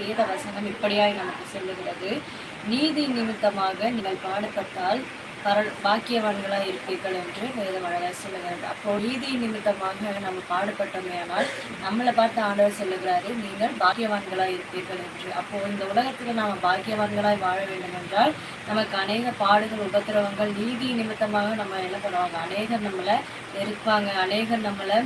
வேத வசனம் இப்படியாய் நமக்கு சொல்லுகிறது. நீதி நிமித்தமாக நீங்கள் பாடுபட்டால் பர பாக்கியவான்களாக இருப்பீர்கள் என்று வேதம் அழகாக சொல்லுகிறது அப்போ நீதி நிமித்தமாக நம்ம பாடுபட்டோமே ஆனால் நம்மளை பார்த்து ஆண்டவர் சொல்லுகிறாரு நீங்கள் பாக்கியவான்களாக இருப்பீர்கள் என்று. அப்போ இந்த உலகத்தில் நாம் பாக்கியவான்களாய் வாழ வேண்டும் என்றால் நமக்கு அநேக பாடுகள் உபத்திரவங்கள் நீதி நிமித்தமாக நம்ம என்ன பண்ணுவாங்க? அநேகர் நம்மளை வெறுப்பாங்க. அநேகர் நம்மளை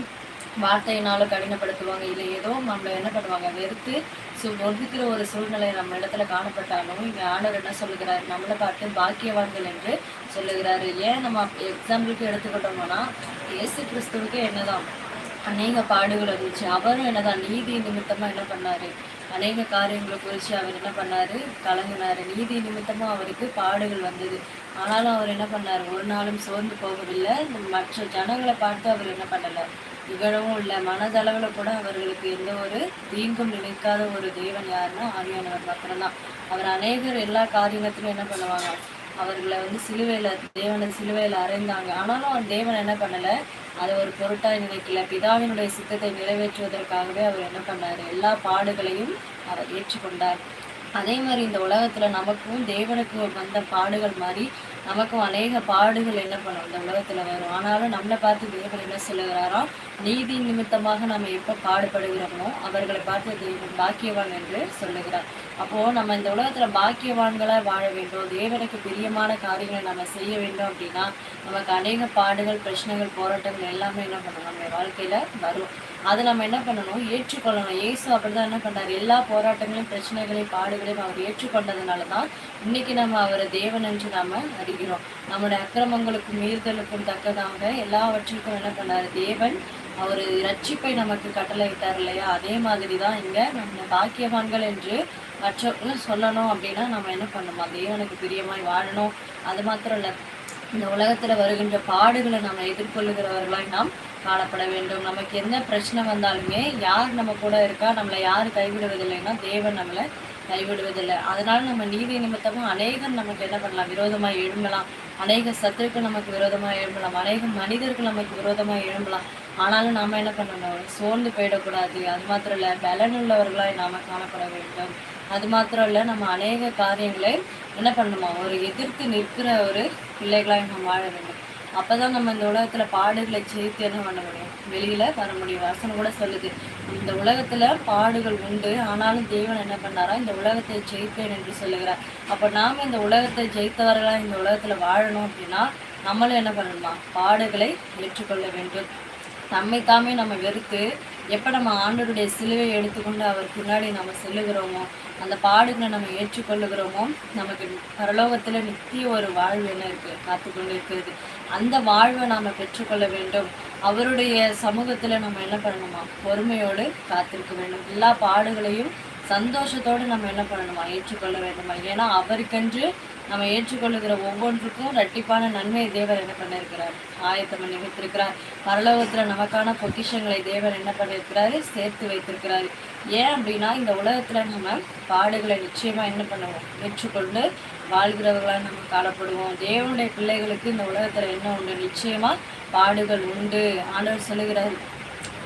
வார்த்தையினாலும் கடினப்படுத்துவாங்க. இல்லை ஏதோ நம்மளை என்ன பண்ணுவாங்க? வெறுத்து ஸோ ஒதுக்கிற ஒரு சூழ்நிலை நம்ம இடத்துல காணப்பட்டாலும் இங்கே ஆண்டவர் என்ன சொல்லுகிறார்? நம்மளை பார்த்து பாக்கியவான்கள் என்று சொல்லுகிறாரு. ஏன் நம்ம எக்ஸாம்பிளுக்கு எடுத்துக்கிட்டோம்னா இயேசு கிறிஸ்துவுக்கு என்னதான்? அநேக பாடுகள் இருந்துச்சு அவரும் என்னதான்? நீதி நிமித்தமா என்ன பண்ணாரு? அநேக காரியங்களை குறித்து அவர் என்ன பண்ணாரு? கலங்கினாரு. நீதி நிமித்தமாக அவருக்கு பாடுகள் வந்தது. ஆனாலும் அவர் என்ன பண்ணார்? ஒரு நாளும் சோர்ந்து போகவில்லை. மற்ற ஜனங்களை பார்த்து அவர் என்ன பண்ணலை? இகழவும் இல்லை. மனதளவில் கூட அவர்களுக்கு எந்த ஒரு தீங்கும் நினைக்காத ஒரு தெய்வன் யாருன்னா ஆவியானவர் மாத்திரம்தான். அவர் அநேகர் எல்லா காரியத்திலும் என்ன பண்ணுவாங்க? அவர்களை வந்து சிலுவையில் தேவனை சிலுவையில் அறைந்தாங்க. ஆனாலும் அவர் தேவன் என்ன பண்ணலை? அதை ஒரு பொருட்டாக நினைக்கல. பிதாவினுடைய சித்தத்தை நிறைவேற்றுவதற்காகவே அவர் என்ன பண்ணார்? எல்லா பாடுகளையும் அவர் ஏற்றுக்கொண்டார். அதே மாதிரி இந்த உலகத்தில் நமக்கும் தேவனுக்கு வந்த பாடுகள் மாதிரி நமக்கும் அநேக பாடுகள் என்ன பண்ணும்? இந்த உலகத்தில் வரும். ஆனாலும் நம்மளை பார்த்து தேவன் என்ன சொல்லுகிறாராம் நீதி நிமித்தமாக நம்ம எப்போ பாடுபடுகிறோமோ அவர்களை பார்த்து தேவன் பாக்கியவான் என்று சொல்லுகிறார். அப்போ நம்ம இந்த உலகத்துல பாக்கியவான்களா வாழ வேண்டும். தேவனுக்கு பிரியமான காரியங்களை நம்ம செய்ய வேண்டும் அப்படின்னா நமக்கு அநேக பாடுகள் பிரச்சனைகள் போராட்டங்கள் எல்லாமே என்ன பண்ணணும் நம்ம வாழ்க்கையில வரும். அதை நம்ம என்ன பண்ணணும்? ஏற்றுக்கொள்ளணும். இயேசு அப்படிதான் என்ன பண்ணார் எல்லா போராட்டங்களையும் பிரச்சனைகளையும் பாடுகளையும் அவர் ஏற்றுக்கொண்டதுனால தான் இன்னைக்கு நம்ம அவரை தேவன் என்று நாம அறிகிறோம். நம்முடைய அக்கிரமங்களுக்கும் மீறுதலுக்கும் தக்கதாக எல்லாவற்றிற்கும் என்ன பண்ணாரு? தேவன் அவர் ரட்சிப்பை நமக்கு கட்டளையிட்டார் இல்லையா? அதே மாதிரி தான் இங்க நம்ம பாக்கியவான்கள் என்று மற்றவர்களும் சொல்லணும் அப்படின்னா நம்ம என்ன பண்ணணும்? தேவனுக்கு பிரியமாய் வாழணும். அது மாத்திரம் இல்ல. இந்த உலகத்துல வருகின்ற பாடுகளை நம்ம எதிர்கொள்ளுகிறவர்களாய் நாம் காணப்பட வேண்டும். நமக்கு என்ன பிரச்சனை வந்தாலுமே யார் நம்ம கூட இருக்கா நம்மளை யார் கைவிடுவதில்லைன்னா தேவன் நம்மளை கைவிடுவதில்லை. அதனால நம்ம நீதி நிமித்தமும் அநேகம் நமக்கு என்ன பண்ணலாம்? விரோதமா எழும்பலாம். அநேக சத்துருக்கள் நமக்கு விரோதமா எழும்பலாம். அநேக மனிதர்கள் நமக்கு விரோதமா எழும்பலாம். ஆனாலும் நாம என்ன பண்ணணும்? சோர்ந்து போயிடக்கூடாது. அது மாத்திரம் இல்ல பலனுள்ளவர்களாய் நாம காணப்பட வேண்டும். அது மாத்திரம் இல்ல நம்ம அநேக காரியங்களை என்ன பண்ணணுமா ஒரு எதிர்த்து நிற்கிற ஒரு பிள்ளைகளாய் நாம் வாழ வேண்டும். அப்பதான் நம்ம இந்த உலகத்தில் பாடுகளை ஜெயித்து என்ன பண்ண முடியும்? வெளியில் வர முடியும். வசனம் கூட சொல்லுது இந்த உலகத்தில் பாடுகள் உண்டு ஆனாலும் தேவன் என்ன பண்ணாரா? இந்த உலகத்தை ஜெயிப்பேன் என்று சொல்லுகிறார். அப்போ நாம இந்த உலகத்தை ஜெயித்தவர்களாக இந்த உலகத்தில் வாழணும் அப்படின்னா நம்மளும் என்ன பண்ணணுமா? பாடுகளை ஏற்றுக்கொள்ள வேண்டும். நம்மை தாமே நம்ம வெறுத்து எப்போ நம்ம ஆண்டவருடைய சிலுவை எடுத்துக்கொண்டு அவர் பின்னாடி நம்ம செல்லுகிறோமோ அந்த பாடுகளை நம்ம ஏற்றுக்கொள்ளுகிறோமோ நமக்கு பரலோகத்தில் நித்திய ஒரு வாழ்வு என்ன இருக்குது காத்து கொண்டு இருக்கிறது. அந்த வாழ்வை நாம் பெற்றுக்கொள்ள வேண்டும். அவருடைய சமூகத்தில் நம்ம என்ன பண்ணணுமா? பொறுமையோடு காத்திருக்க வேண்டும். எல்லா பாடுகளையும் சந்தோஷத்தோடு நம்ம என்ன பண்ணணுமா? ஏற்றுக்கொள்ள வேண்டுமா? ஏன்னா அவருக்கென்று நம்ம ஏற்றுக்கொள்ளுகிற ஒவ்வொன்றுக்கும் ரெட்டிப்பான நன்மையை தேவர் என்ன பண்ணியிருக்கிறார்? ஆயத்தம் பண்ணி வைத்திருக்கிறார். பரலோகத்துல நமக்கான பொக்கிஷங்களை தேவர் என்ன பண்ணியிருக்கிறாரு? சேர்த்து வைத்திருக்கிறாரு. ஏன் அப்படின்னா இந்த உலகத்துல நம்ம பாடுகளை நிச்சயமா என்ன பண்ணுவோம்? ஏற்றுக்கொண்டு வாழ்கிறவர்களாக நம்ம காணப்படுவோம். தேவனுடைய பிள்ளைகளுக்கு இந்த உலகத்துல என்ன உண்டு? நிச்சயமா பாடுகள் உண்டு. ஆண்டவர் சொல்லுகிறார்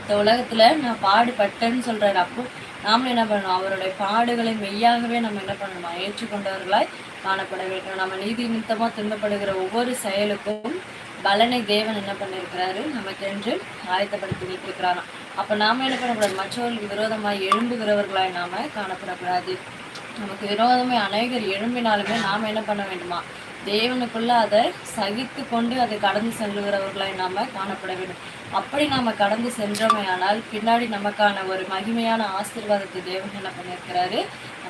இந்த உலகத்துல நான் பாடுபட்டேன்னு சொல்றாரு. அப்போ நாம என்ன பண்ணணும்? அவருடைய பாடுகளை மெய்யாகவே நம்ம என்ன பண்ணணுமா? ஏற்றுக்கொண்டவர்களாய் காணப்பட வேண்டும் நம்ம நீதி நிமித்தமாக துன்பப்படுகிற ஒவ்வொரு செயலுக்கும் பலனை தேவன் என்ன பண்ணியிருக்கிறாரு நமக்கு என்று ஆயத்தப்படுத்தி வைத்திருக்கிறாராம் அப்ப நாம என்ன பண்ணக்கூடாது? மற்றவர்களுக்கு விரோதமாய் எழும்புகிறவர்களாய் நாம காணப்படக்கூடாது. நமக்கு விரோதமே அநேகர் எழும்பினாலுமே நாம் என்ன பண்ண வேண்டுமா? தேவனுக்குள்ள அதை சகித்து கொண்டு அதை கடந்து செல்லுகிறவர்களாய் நாம காணப்பட வேண்டும். அப்படி நாம கடந்து சென்றோமையானால் பின்னாடி நமக்கான ஒரு மகிமையான ஆசீர்வாதத்தை தேவன் என்ன பண்ணியிருக்கிறாரு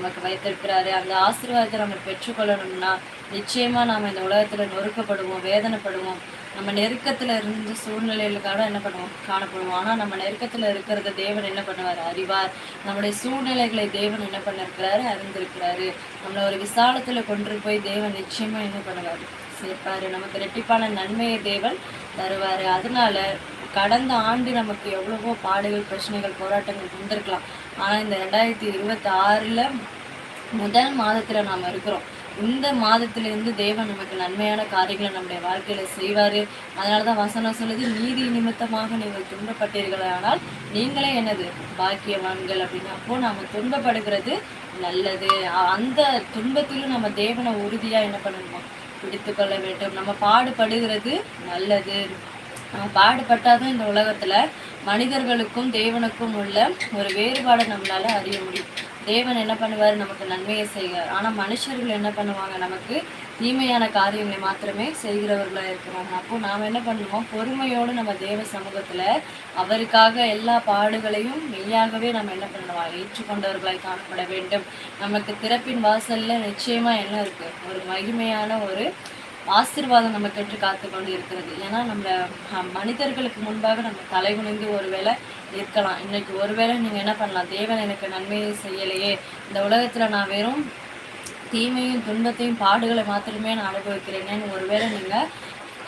நமக்கு வைத்திருக்கிறாரு. அந்த ஆசீர்வாதத்தை நம்ம பெற்றுக்கொள்ளணும்னா நிச்சயமா நாம இந்த உலகத்துல நொறுக்கப்படுவோம் வேதனைப்படுவோம். நம்ம நெருக்கத்துல இருந்த சூழ்நிலைகளுக்காக என்ன பண்ணுவோம்? காணப்படுவோம். ஆனா நம்ம நெருக்கத்துல இருக்கிறத தேவன் என்ன பண்ணுவார்? அறிவார். நம்முடைய சூழ்நிலைகளை தேவன் என்ன பண்ணிருக்கிறாரு? அறிந்திருக்கிறாரு. நம்மளை ஒரு விசாலத்துல கொண்டு போய் தேவன் நிச்சயமா என்ன பண்ணுவாரு? சேர்ப்பார் நமக்கு ரெட்டிப்பான நன்மையை தேவன் தருவார். அதனால கடந்த ஆண்டு நமக்கு எவ்வளவோ பாடுகள் பிரச்சனைகள் போராட்டங்கள் வந்திருக்கலாம். ஆனா இந்த ரெண்டாயிரத்தி இருபத்தி ஆறுல முதல் மாதத்துல நாம இருக்கிறோம். இந்த மாதத்திலிருந்து தேவன் நமக்கு நன்மையான காரியங்களை நம்முடைய வாழ்க்கையில செய்வாரு. அதனாலதான் வசனம் சொல்லுது நீதி நிமித்தமாக நீங்கள் துன்பப்பட்டீர்கள் ஆனால் நீங்களே என்னது பாக்கியவான்கள். அப்படின்னு அப்போ நாம துன்பப்படுகிறது நல்லது. அந்த துன்பத்திலும் நம்ம தேவனை உறுதியா என்ன பண்ணணுமா? பிடித்து கொள்ள வேண்டும். நம்ம பாடுபடுகிறது நல்லது. நம்ம பாடுபட்டாதான் இந்த உலகத்துல மனிதர்களுக்கும் தேவனுக்கும் உள்ள ஒரு வேறுபாடை நம்மளால அறிய முடியும். தேவன் என்ன பண்ணுவார்? நமக்கு நன்மையை செய்வார். ஆனா மனுஷர்கள் என்ன பண்ணுவாங்க? நமக்கு தீமையான காரியங்களை மாத்திரமே செய்கிறவர்களா இருக்கிறாங்க. அப்போ நாம் என்ன பண்ணுவோம்? பொறுமையோடு நம்ம தேவ சமூகத்துல அவருக்காக எல்லா பாடுகளையும் மெய்யாகவே நம்ம என்ன பண்ணுவோம் ஏற்றுக்கொண்டவர்களாய் காணப்பட வேண்டும். நமக்கு திறப்பின் வாசல்ல நிச்சயமா என்ன இருக்கு? ஒரு மகிமையான ஒரு ஆசீர்வாதம் நம்ம கற்று காத்து கொண்டு இருக்கிறது. ஏன்னா நம்ம மனிதர்களுக்கு முன்பாக நம்ம தலை குனிந்து ஒருவேளை இருக்கலாம். இன்னைக்கு ஒருவேளை நீங்க என்ன பண்ணலாம்? தேவன் எனக்கு நன்மையை செய்யலையே. இந்த உலகத்துல நான் வெறும் தீமையும் துன்பத்தையும் பாடுகளை மாத்திரமே நான் அனுபவிக்கிறேனேன்னு ஒருவேளை நீங்க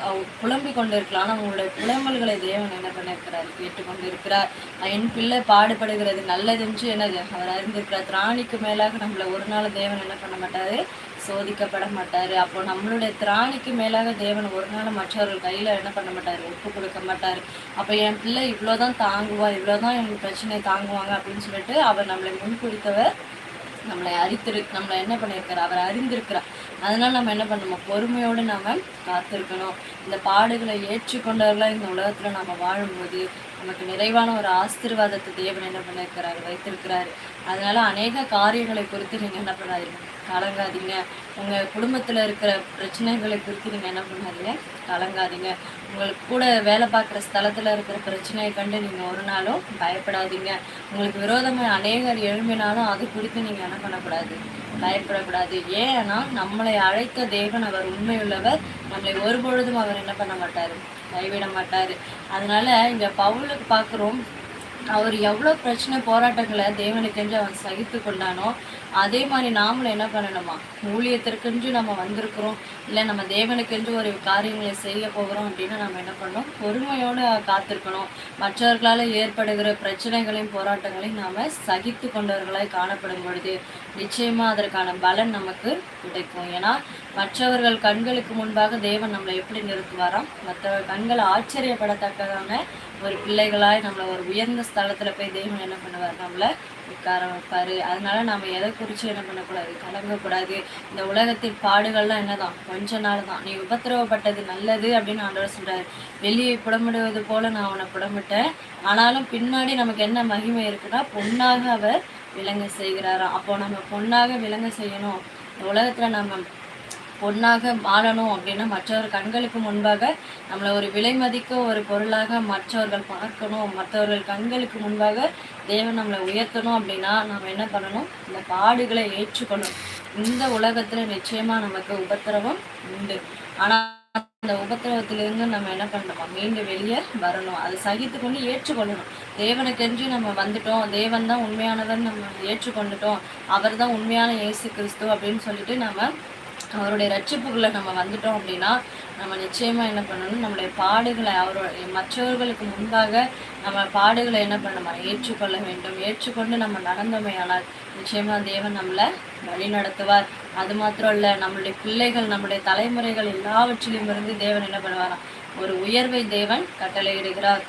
அஹ், புலம்பிக் இருக்கலாம் ஆனால் உங்களுடைய புலம்பல்களை தேவன் என்ன பண்ணிருக்கிறார்? கேட்டுக்கொண்டு இருக்கிறார் என் பிள்ளை பாடுபடுகிறது நல்லதென்று என்னது? அவர் அறிந்திருக்கிறார். திராணிக்கு மேலாக நம்மளை ஒரு நாள் தேவன் என்ன பண்ண மாட்டாரு? சோதிக்கப்பட மாட்டாரு அப்போ நம்மளுடைய திராணிக்கு மேலாக தேவன் ஒரு நாள் மற்றவர்கள் கையில என்ன பண்ண மாட்டாரு? ஒப்பு கொடுக்க மாட்டாரு. அப்போ என் பிள்ளை இவ்வளவுதான் தாங்குவா இவ்வளவுதான் என் பிரச்சனையை தாங்குவாங்க அப்படின்னு சொல்லிட்டு அவர் நம்மளை முன்குறித்தவர் நம்மளை அறித்திரு நம்மளை என்ன பண்ணியிருக்கிறார் அவர் அறிந்திருக்கிறார். அதனால நம்ம என்ன பண்ணணும் பொறுமையோடு நாம காத்திருக்கணும். இந்த பாடுகளை ஏற்றுக்கொண்டவர்களாக இந்த உலகத்துல நம்ம வாழும்போது நமக்கு நிறைவான ஒரு ஆசீர்வாதத்தை தேவன் என்ன பண்ணியிருக்கிறாரு வைத்திருக்கிறாரு. அதனால அநேக காரியங்களை குறித்து நீங்க என்ன பண்ணாதீங்க. கலங்காதீங்க. உங்க குடும்பத்துல இருக்கிற பிரச்சனைகளை குறித்து நீங்க என்ன பண்ணாதீங்க. கலங்காதீங்க. உங்களுக்கு கூட வேலை பார்க்குற ஸ்தலத்துல இருக்கிற பிரச்சனையை கண்டு நீங்க ஒரு நாளும் பயப்படாதீங்க. உங்களுக்கு விரோதமாக அநேகர் எழும்பினாலும் அது குறித்து நீங்க என்ன பண்ணக்கூடாது? பயப்படக்கூடாது. ஏன்னா நம்மளை அழைத்த தேவன் அவர் உண்மையுள்ளவர். நம்மளை ஒருபொழுதும் அவர் என்ன பண்ண மாட்டாரு? கைவிட மாட்டாரு. அதனால இங்கே பவுலுக்கு பார்க்குறோம் அவர் எவ்வளோ பிரச்சனை போராட்டங்களை தேவனுக்கென்று அவன் சகித்து கொண்டானோ அதே மாதிரி நாமளும் என்ன பண்ணணுமா? ஊழியத்திற்கென்று நம்ம வந்திருக்கிறோம். இல்லை நம்ம தேவனுக்கென்று ஒரு காரியங்களை செய்ய போகிறோம் அப்படின்னு நம்ம என்ன பண்ணணும்? பொறுமையோடு காத்திருக்கணும். மற்றவர்களால் ஏற்படுகிற பிரச்சனைகளையும் போராட்டங்களையும் நாம் சகித்து கொண்டவர்களாய் காணப்படும் பொழுது நிச்சயமாக அதற்கான பலன் நமக்கு கிடைக்கும். ஏன்னா மற்றவர்கள் கண்களுக்கு முன்பாக தேவன் நம்மளை எப்படி நிறுத்துவாராம்? மற்றவர் கண்களை ஆச்சரியப்படத்தக்கதான ஒரு பிள்ளைகளாய் நம்மளை ஒரு உயர்ந்த ஸ்தலத்தில் போய் தெய்வம் என்ன பண்ணுவார்? நம்மளை உட்கார வைப்பார் அதனால நம்ம எதை குறிச்சு என்ன பண்ணக்கூடாது? கலங்கக்கூடாது. இந்த உலகத்தின் பாடுகள்லாம் என்னதான்? கொஞ்ச நாள் தான். நீ உபத்திரவப்பட்டது நல்லது அப்படின்னு ஆண்டவர் சொல்றாரு. வெளியே புடமிடுவது போல நான் அவனை புடமிட்டேன். ஆனாலும் பின்னாடி நமக்கு என்ன மகிமை இருக்குன்னா பொண்ணாக அவர் விளங்க செய்கிறாராம். அப்போ நம்ம பொண்ணாக விளங்க செய்யணும். இந்த உலகத்துல நம்ம பொன்னாக மாறணும் அப்படின்னா மற்றவர் கண்களுக்கு முன்பாக நம்மளை ஒரு விலை மதிக்க ஒரு பொருளாக மற்றவர்கள் பார்க்கணும். மற்றவர்கள் கண்களுக்கு முன்பாக தேவன் நம்மளை உயர்த்தணும் அப்படின்னா நம்ம என்ன பண்ணணும்? இந்த பாடுகளை ஏற்றுக்கொள்ளணும் இந்த உலகத்தில் நிச்சயமாக நமக்கு உபத்திரவம் உண்டு. ஆனால் அந்த உபத்திரவத்திலிருந்து நம்ம என்ன பண்ணணும்? மீண்டும் வெளியே வரணும். அதை சகித்து கொண்டு ஏற்றுக்கொள்ளணும். தேவனுக்கென்று நம்ம வந்துட்டோம். தேவன் தான் உண்மையானவர். நம்ம ஏற்றுக்கொண்டுட்டோம். அவர் தான் உண்மையான இயேசு கிறிஸ்து அப்படின்னு சொல்லிட்டு நம்ம அவருடைய ரட்சிப்புகளை நம்ம வந்துட்டோம் அப்படின்னா நம்ம நிச்சயமா என்ன பண்ணணும்? நம்மளுடைய பாடுகளை அவருடைய மற்றவர்களுக்கு முன்பாக நம்ம பாடுகளை என்ன பண்ணணும்? ஏற்றுக்கொள்ள வேண்டும். ஏற்றுக்கொண்டு நம்ம நடந்தமையானால் நிச்சயமா தேவன் நம்மளை வழி நடத்துவார். அது மாத்திரம் இல்ல நம்மளுடைய பிள்ளைகள் நம்மளுடைய தலைமுறைகள் எல்லாவற்றிலும் இருந்து தேவன் என்ன பண்ணுவாராம் ஒரு உயர்வை தேவன் கட்டளையிடுகிறார்.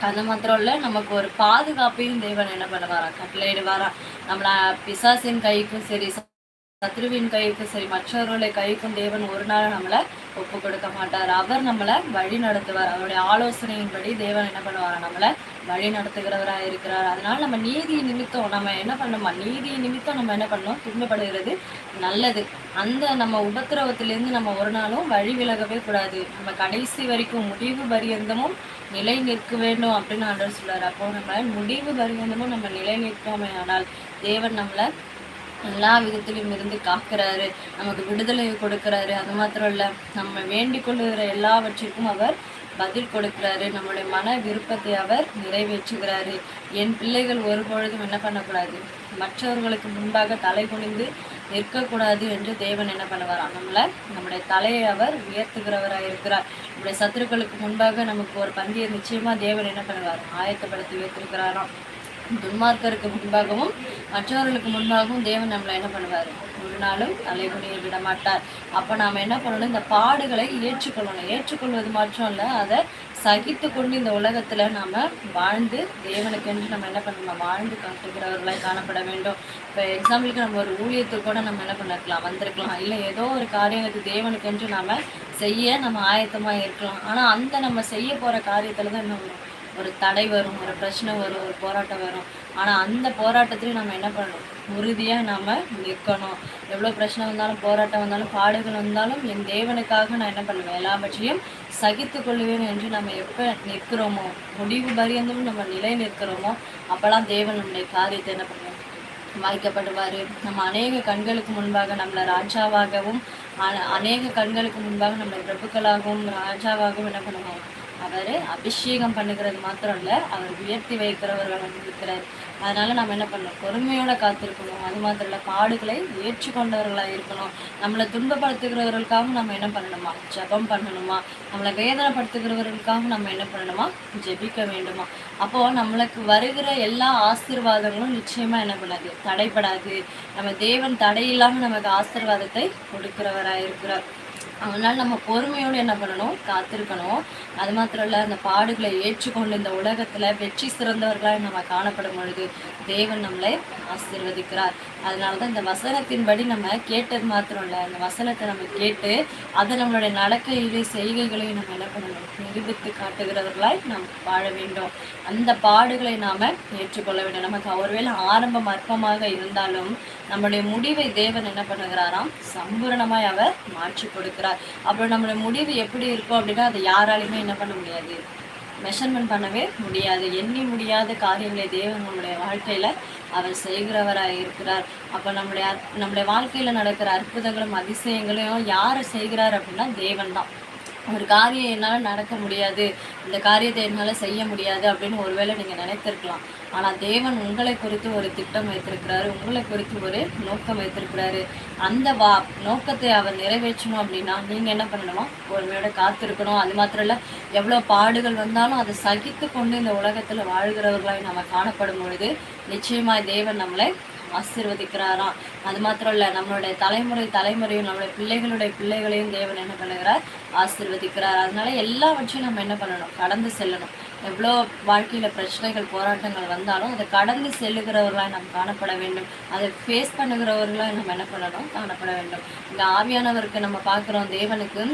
அது மாத்திரம் இல்ல நமக்கு ஒரு பாதுகாப்பையும் தேவன் என்ன பண்ணுவாராம் கட்டளையிடுவாராம் நம்மள பிசாசின் கைக்கும் சரி சத்ருவின் கைக்கும் சரி மற்றவர்களை கைக்கும் தேவன் ஒரு நாள் நம்மளை ஒப்பு கொடுக்க மாட்டார். அவர் நம்மளை வழி நடத்துவார். அவருடைய ஆலோசனையின்படி தேவன் என்ன பண்ணுவார்? நம்மளை வழி நடத்துகிறவராக இருக்கிறார். அதனால நம்ம நீதி நிமித்தம் நம்ம என்ன பண்ணுமா? நீதி நிமித்தம் நம்ம என்ன பண்ணோம்? துன்பப்படுகிறது நல்லது. அந்த நம்ம உபத்திரவத்திலேருந்து நம்ம ஒரு நாளும் வழி விலகவே கூடாது. நம்ம கடைசி வரைக்கும் முடிவு பரியந்தமும் நிலை நிற்க வேண்டும் அப்படின்னு ஆண்டவர் சொல்றாரு. அப்போ நம்ம முடிவு பரியந்தமும் நம்ம நிலை நிற்கோமே ஆனால் தேவன் நம்மளை எல்லா விதத்திலும் இருந்து காக்கிறாரு நமக்கு விடுதலை கொடுக்கிறாரு. அது மாத்திரம் இல்ல நம்ம வேண்டிக் கொள்ளுகிற எல்லாவற்றிற்கும் அவர் பதில் கொடுக்கிறாரு. நம்மளுடைய மன விருப்பத்தை அவர் நிறைவேற்றுகிறாரு. என் பிள்ளைகள் ஒரு பொழுதும் என்ன பண்ணக்கூடாது? மற்றவர்களுக்கு முன்பாக தலை குனிந்து நிற்கக்கூடாது என்று தேவன் என்ன பண்ணுவாராம் நம்மளை நம்முடைய தலையை அவர் உயர்த்துகிறவராக இருக்கிறார். நம்முடைய சத்துருக்களுக்கு முன்பாக நமக்கு ஒரு பந்தியை நிச்சயமா தேவன் என்ன பண்ணுவார்? ஆயத்தப்படுத்தி வைத்திருக்கிறாராம். துன்மார்க்கருக்கு முன்பாகவும் மற்றவர்களுக்கு முன்பாகவும் தேவன் நம்மளை என்ன பண்ணுவார்? ஒரு நாளும் தலைகுனியை விட மாட்டார் அப்போ நாம் என்ன பண்ணணும்? இந்த பாடுகளை ஏற்றுக்கொள்ளணும். ஏற்றுக்கொள்வது மட்டும் இல்லை அதை சகித்து கொண்டு இந்த உலகத்தில் நாம் வாழ்ந்து தேவனுக்கென்று நம்ம என்ன பண்ணணும்? வாழ்ந்து காட்டுகிறவர்களாய் காணப்பட வேண்டும். இப்போ எக்ஸாம்பிளுக்கு நம்ம ஒரு ஊழியத்துக்கு கூட நம்ம என்ன பண்ணிருக்கலாம்? வந்திருக்கலாம். இல்லை ஏதோ ஒரு காரியத்துக்கு தேவனுக்கென்று நாம் செய்ய நம்ம ஆயத்தமாக இருக்கலாம். ஆனால் அந்த நம்ம செய்ய போகிற காரியத்தில் தான் என்ன வரும்? ஒரு தடை வரும் ஒரு பிரச்சனை வரும் ஒரு போராட்டம் வரும். ஆனால் அந்த போராட்டத்துலேயும் நம்ம என்ன பண்ணணும்? உறுதியாக நாம் நிற்கணும் எவ்வளோ பிரச்சனை வந்தாலும் போராட்டம் வந்தாலும் பாடுகள் வந்தாலும் என் தேவனுக்காக நான் என்ன பண்ணுவேன்? எல்லாவற்றையும் சகித்து கொள்ளுவேன் என்று நம்ம எப்போ நிற்கிறோமோ? முடிவு பரியந்தும் நம்ம நிலை நிற்கிறோமோ? அப்போல்லாம் தேவன் நம்முடைய காரியத்தை என்ன பண்ணுவோம் வாய்க்கப்படுவார் நம்ம அநேக கண்களுக்கு முன்பாக நம்மளை ராஜாவாகவும் அநேக கண்களுக்கு முன்பாக நம்மளை பிரபுக்களாகவும் ராஜாவாகவும் என்ன பண்ணுவோம்? அவர் அபிஷேகம் பண்ணுகிறது மாத்திரம் இல்லை அவர் உயர்த்தி வைக்கிறவர்கள் இருக்கிறார் அதனால நம்ம என்ன பண்ணணும்? பொறுமையோட காத்திருக்கணும். அது மாத்திரம் இல்லை பாடுகளை ஏற்றுக்கொண்டவர்களாக இருக்கணும். நம்மளை துன்பப்படுத்துகிறவர்களுக்காகவும் நம்ம என்ன பண்ணணுமா? ஜபம் பண்ணணுமா? நம்மளை வேதனைப்படுத்துகிறவர்களுக்காகவும் நம்ம என்ன பண்ணணுமா? ஜெபிக்க வேண்டுமா? அப்போ நம்மளுக்கு வருகிற எல்லா ஆசீர்வாதங்களும் நிச்சயமா என்ன பண்ணாது தடைப்படாது நம்ம தேவன் தடையில்லாமல் நமக்கு ஆசீர்வாதத்தை கொடுக்கிறவராக இருக்கிறார் அதனால் நம்ம பொறுமையோடு என்ன பண்ணணும்? காத்திருக்கணும். அது மாத்திரம் இல்லை அந்த பாடுகளை ஏற்றுக்கொண்டு இந்த உலகத்தில் வெற்றி சிறந்தவர்களாக நம்ம காணப்படும் பொழுது தேவன் நம்மளை ஆசீர்வதிக்கிறார். அதனால தான் இந்த வசனத்தின்படி நம்ம கேட்டது மாத்திரம் இல்லை அந்த வசனத்தை நம்ம கேட்டு அதை நம்மளுடைய நடக்கையிலே செய்கைகளையும் நம்ம என்ன பண்ணணும்? நிரூபித்து காட்டுகிறவர்களாய் நாம் வாழ வேண்டும். அந்த பாடுகளை நாம் ஏற்றுக்கொள்ள வேண்டும். நமக்கு ஒருவேளை ஆரம்பம் அற்பமாக இருந்தாலும் நம்முடைய முடிவை தேவன் என்ன பண்ணுகிறாராம்? சம்பூரணமாய் அவர் மாற்றி கொடுக்கிறார். அப்புறம் நம்மளோட முடிவு எப்படி இருக்கும் அப்படின்னா அதை யாராலையுமே என்ன பண்ண முடியாது. மெஷர்மெண்ட் பண்ணவே முடியாது. எண்ணி முடியாத காரியங்களை தேவன் நம்முடைய வாழ்க்கையில் அவர் செய்கிறவராக இருக்கிறார். அப்போ நம்முடைய நம்முடைய வாழ்க்கையில் நடக்கிற அற்புதங்களும் அதிசயங்களையும் யாரை செய்கிறார் அப்படின்னா தேவன் தான். ஒரு காரியம் என்னால் நடக்க முடியாது இந்த காரியத்தை என்னால் செய்ய முடியாது அப்படின்னு ஒருவேளை நீங்கள் நினைத்திருக்கலாம். ஆனால் தேவன் உங்களை குறித்து ஒரு திட்டம் வைத்திருக்கிறாரு உங்களை குறித்து ஒரு நோக்கம் வைத்திருக்கிறாரு. அந்த வா நோக்கத்தை அவர் நிறைவேற்றணும் அப்படின்னா நீங்கள் என்ன பண்ணணுமா? பொறுமையோட காத்திருக்கணும். அது மாத்திரம் இல்லை எவ்வளோ பாடுகள் வந்தாலும் அதை சகித்து கொண்டு இந்த உலகத்தில் வாழ்கிறவர்களாய் நம்ம காணப்படும் பொழுது நிச்சயமாக தேவன் நம்மளை ஆசீர்வதிக்கிறாராம். அது மாத்திரம் இல்லை நம்மளுடைய தலைமுறை தலைமுறையும் நம்மளுடைய பிள்ளைகளுடைய பிள்ளைகளையும் தேவன் என்ன பண்ணுகிறார்? ஆசீர்வதிக்கிறார். அதனால எல்லாவற்றையும் நம்ம என்ன பண்ணணும்? கடந்து செல்லணும். எவ்வளோ வாழ்க்கையில் பிரச்சனைகள் போராட்டங்கள் வந்தாலும் அதை கடந்து செல்லுகிறவர்களாக நாம் காணப்பட வேண்டும். அதை ஃபேஸ் பண்ணுகிறவர்களாக நம்ம என்ன பண்ணணும்? காணப்பட வேண்டும். இந்த ஆவியானவருக்கு நம்ம பார்க்குறோம் தேவனுக்கு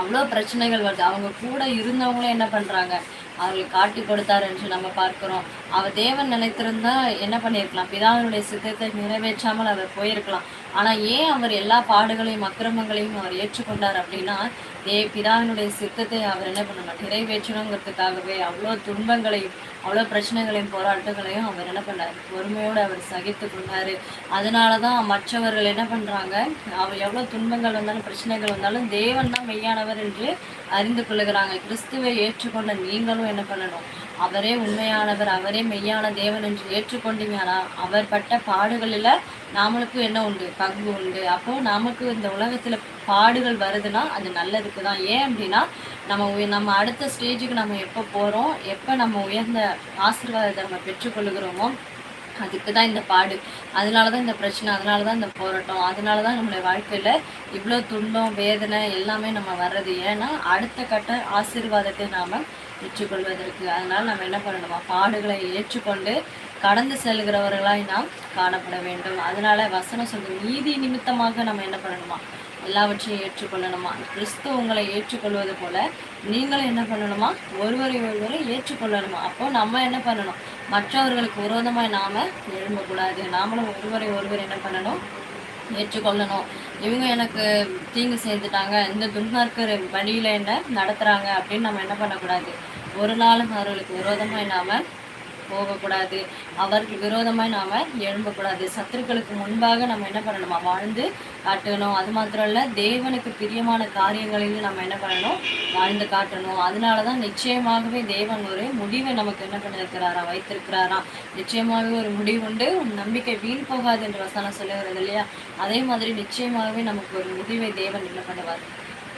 அவ்வளோ பிரச்சனைகள் வருது. அவங்க கூட இருந்தவங்களும் என்ன பண்ணுறாங்க அவர்களுக்கு காட்டி கொடுத்தாருன்னு நம்ம பார்க்கிறோம். அவர் தேவன் நினைத்திருந்தா என்ன பண்ணியிருக்கலாம்? பிதாவினுடைய சித்தத்தை நிறைவேற்றாமல் அவர் போயிருக்கலாம். ஆனால் ஏன் அவர் எல்லா பாடுகளையும் அக்கிரமங்களையும் அவர் ஏற்றுக்கொண்டார் அப்படின்னா தே பிதாவினுடைய சித்தத்தை அவர் என்ன பண்ணணும் நிறைவேற்றணுங்கிறதுக்காகவே அவ்வளோ துன்பங்களையும் அவ்வளோ பிரச்சனைகளையும் போராட்டங்களையும் அவர் என்ன பண்ணார்? பொறுமையோடு அவர் சகித்து கொண்டார். அதனால தான் மற்றவர்கள் என்ன பண்ணுறாங்க அவர் எவ்வளோ துன்பங்கள் வந்தாலும் பிரச்சனைகள் வந்தாலும் தேவன் தான் மெய்யானவர் என்று அறிந்து கொள்ளுகிறாங்க. கிறிஸ்துவை ஏற்றுக்கொண்ட நீங்களும் என்ன பண்ணணும்? அவரே உண்மையானவர் அவரே மெய்யான தேவன் என்று ஏற்றுக்கொண்டீங்கன்னா அவர் பட்ட பாடுகளில் நாமளுக்கும் என்ன உண்டு? பங்கு உண்டு. அப்போ நமக்கு இந்த உலகத்தில் பாடுகள் வருதுன்னா அது நல்லதுக்கு தான் ஏன் அப்படின்னா நம்ம நம்ம அடுத்த ஸ்டேஜுக்கு நம்ம எப்போ போகிறோம் எப்போ நம்ம உயர்ந்த ஆசீர்வாதத்தை நம்ம பெற்றுக்கொள்கிறோமோ அதுக்கு தான் இந்த பாடு. அதனால தான் இந்த பிரச்சனை அதனால தான் இந்த போராட்டம் அதனால தான் நம்மளுடைய வாழ்க்கையில் இவ்வளோ துன்பம் வேதனை எல்லாமே நம்ம வர்றது. ஏன்னா அடுத்த கட்ட ஆசீர்வாதத்தை நாம் பெற்றுக்கொள்வதற்கு. அதனால் நம்ம என்ன பண்ணணுமா? பாடுகளை ஏற்றுக்கொண்டு கடந்து செல்கிறவர்களாய் நாம் காணப்பட வேண்டும். அதனால வசனம் சொல்கிற நீதி நிமித்தமாக நம்ம என்ன பண்ணணுமா? எல்லாவற்றையும் ஏற்றுக்கொள்ளணுமா? கிறிஸ்து உங்களை ஏற்றுக்கொள்வது போல நீங்களும் என்ன பண்ணணுமா? ஒருவரை ஒருவரை ஏற்றுக்கொள்ளணுமா? அப்போ நம்ம என்ன பண்ணணும்? மற்றவர்களுக்கு விரோதமாய் நாம எழும்பக்கூடாது. நாமளும் ஒருவரை ஒருவர் என்ன பண்ணணும்? ஏற்றுக்கொள்ளணும். இவங்க எனக்கு தீங்கு சேர்ந்துட்டாங்க இந்த துன்மார்க்கர் வழியில் என்ன நடத்துகிறாங்க அப்படின்னு நம்ம என்ன பண்ணக்கூடாது? ஒரு நாளும் அவர்களுக்கு விரோதமாக நாம போகக்கூடாது. அவருக்கு விரோதமாக நாம் எழும்பக்கூடாது. சத்துருக்களுக்கு முன்பாக நம்ம என்ன பண்ணணுமா? வாழ்ந்து காட்டணும். அது மாத்திரம் இல்லை தேவனுக்கு பிரியமான காரியங்களையும் நம்ம என்ன பண்ணணும்? வாழ்ந்து காட்டணும். அதனால தான் நிச்சயமாகவே தேவன் ஒரு முடிவை நமக்கு என்ன பண்ணியிருக்கிறாரா? வைத்திருக்கிறாரா? நிச்சயமாகவே ஒரு முடிவுண்டு. நம்பிக்கை வீண் போகாது என்று வசனம் சொல்லுகிறது இல்லையா? அதே மாதிரி நிச்சயமாகவே நமக்கு ஒரு முடிவை தேவன் என்ன பண்ணுவார்?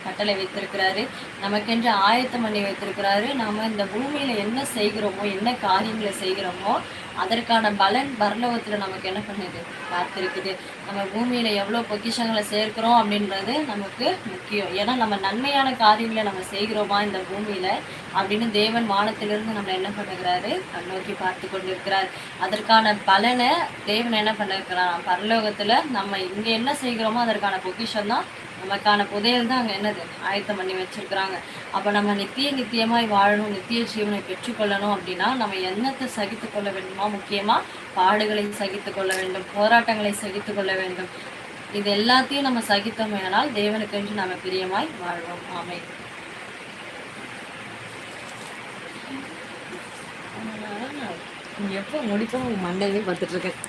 கட்டளை வைத்திருக்கிறாரு. நமக்கென்று ஆயத்தம் பண்ணி வைத்திருக்கிறாரு. நம்ம இந்த பூமியில என்ன செய்கிறோமோ என்ன காரியங்களை செய்கிறோமோ அதற்கான பலன் பரலோகத்தில் நமக்கு என்ன பண்ணுது? காத்திருக்குது. நம்ம பூமியில எவ்வளவு பொக்கிஷங்களை சேர்க்கிறோம் அப்படின்றது நமக்கு முக்கியம். ஏன்னா நம்ம நன்மையான காரியங்களை நம்ம செய்கிறோமா இந்த பூமியில அப்படின்னு தேவன் வானத்திலிருந்து நம்ம என்ன பண்ணுகிறாரு? கண்ணோக்கி பார்த்து கொண்டிருக்கிறார். அதற்கான பலனை தேவன் என்ன பண்ணிருக்கிறான் பரலோகத்துல நம்ம இங்க என்ன செய்கிறோமோ அதற்கான பொக்கிஷம் தான் நமக்கான புதையல் தான் அங்க என்னது? ஆயத்தம் பண்ணி வச்சிருக்கிறாங்க. அப்ப நம்ம நித்திய நித்தியமாய் வாழணும் நித்திய ஜீவனை பெற்றுக்கொள்ளணும் அப்படின்னா நம்ம என்னத்தை சகித்து கொள்ள வேண்டுமா? முக்கியமா பாடுகளை சகித்து கொள்ள வேண்டும் போராட்டங்களை சகித்து கொள்ள வேண்டும். இது எல்லாத்தையும் நம்ம சகித்தோமேனால் தேவனுக்கென்று நாம் பிரியமாய் வாழ்வோம். ஆமை எப்போ முடிப்போம்? மண்டையிலே பார்த்துட்ருக்கேன்